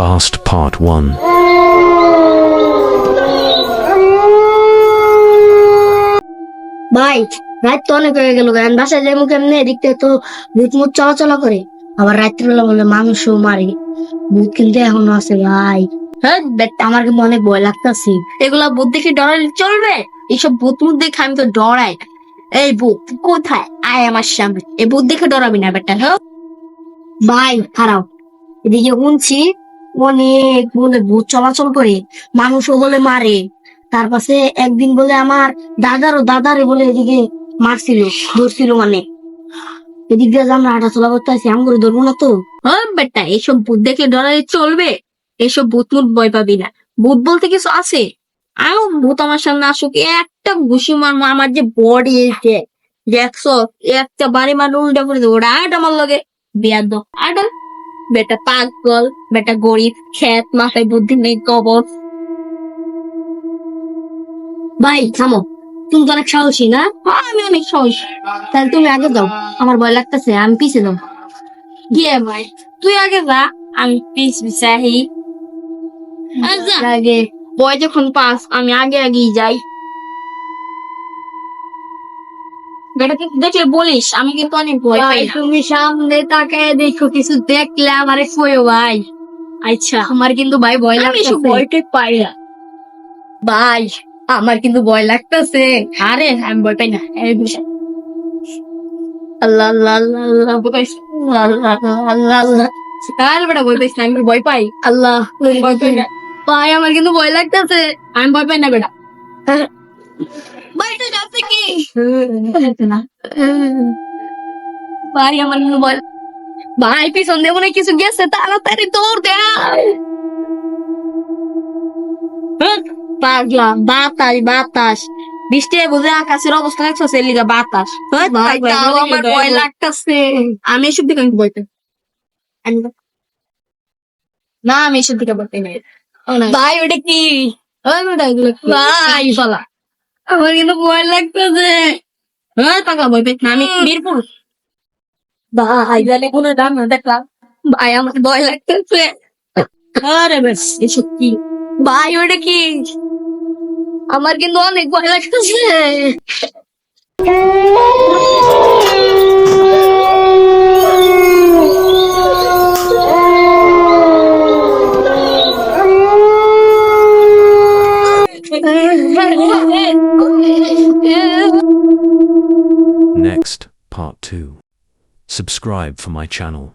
Fast Part 1 ভাই, রাত তো অনেক হয়ে গেল গান বাসায় যাই মুখে এমনি এদিক থেকে তো ভূত মুখ চলাচলা করে। আবার রাত্রিবেলা বলে মানুষও মারে। ভূত কিন্তু এখনও আছে ভাই। হ্যাঁ আমার কিন্তু অনেক ভয় লাগতাছে। এগুলা ভূত দেখে ডরালে চলবে? এইসব ভূত মুখ দেখে আমি তো ডরাই। এই ভূত, কোথায়? আয় আমার সামনে। এই ভূত দেখে ডরাবি না, বেটা হ্যাঁ? ভাই খারাপ এদিকে শুনছি অনেক বলে ভূত চলাচল করে। মানুষও বলে মারে। তার পাশে একদিন বলে আমার দাদারও, দাদারে বলে এদিকে মারছিল, ধরছিল মানে। এদিক দিয়ে আমরা হাঁটা চলা করতে আছি আম ধরবো না তো? বেটা এইসব ভূত দেখে ডরালে চলবে। এইসব ভূত মুখ ভয় পাবি না। ভূত বলতে কিছু আছে? আরও ভূত আমার সামনে আসুক, একটা ঘুষি মারবো আমার যে বডি দেখছ একটা বাড়ি মার উল্টা করে দেবো। আট আমার লগে। বিয়ার দো আট। বেটা পাগল বেটা গরিব খেত মাথায় বুদ্ধি নেই কবর। ভাই থামো। তুমি তো অনেক সাহসী না? আমি অনেক সাহস। তাহলে তুমি আগে যাও। আমার ভয় লাগতেছে আমি পিছিয়ে যাও গিয়ে ভাই তুই আগে যা। আমি পিস পিছাহি আগে বয় যখন পাস আমি আগে আগেই যাই। বেটাকে দেখলে বলিস আমি কিন্তু অনেক ভয় ভাই পাই না। তুমি সামনে তাকায় দেখো কিছু দেখলে আমারে কইও ভাই। আচ্ছা। আমার কিন্তু ভাই ভয় আমি লাগতেছে। এসব ভয়টাই পাই না। ভাই আমার কিন্তু ভয় লাগতেছে। আরে আমি ভয় পাই না। এই বিষয়। আল্লাহ আল্লাহ আল্লাহ আল্লাহ ভয় পাইছি। আল্লাহ আল্লাহ আল্লাহ। আল্লাহ আরে বেটা ভয় পাইছি না, আমি ভয় পাই। আল্লাহ ভয় পাই না। ভাই আমার কিন্তু ভয় লাগতেছে। আমি ভয় পাই না বেটা। কি ভাই আমার ভয় ভাই পিছন দিয়ে মনে কিছু গেছে তাড়াতাড়ি দৌড় দে। পাগলা বাতাস বাতাস। বৃষ্টি বুঝে আকাশের অবস্থা দেখছ বাতাস। পাগলা, তাও এগুলো আমার ভয়? লাগতেছে। আমি এসব দিকে আমি ভয় না আমি এসব দিকে ভয় পাই না ভাই ওটা কি? ভাই শালা। আমার কিন্তু ভয় লাগতেছে। ওই পাগলা ভয় পাই আমি বীরপুর। ভাই জানে কোনো দাম না দেখলাম। ভাই আমার ভয় লাগতেছে। আরে বেশ এসব কি? ভাই ওটা কি? আমার কিন্তু অনেক ভয় লাগতেছে। Next Part 2 Subscribe for my channel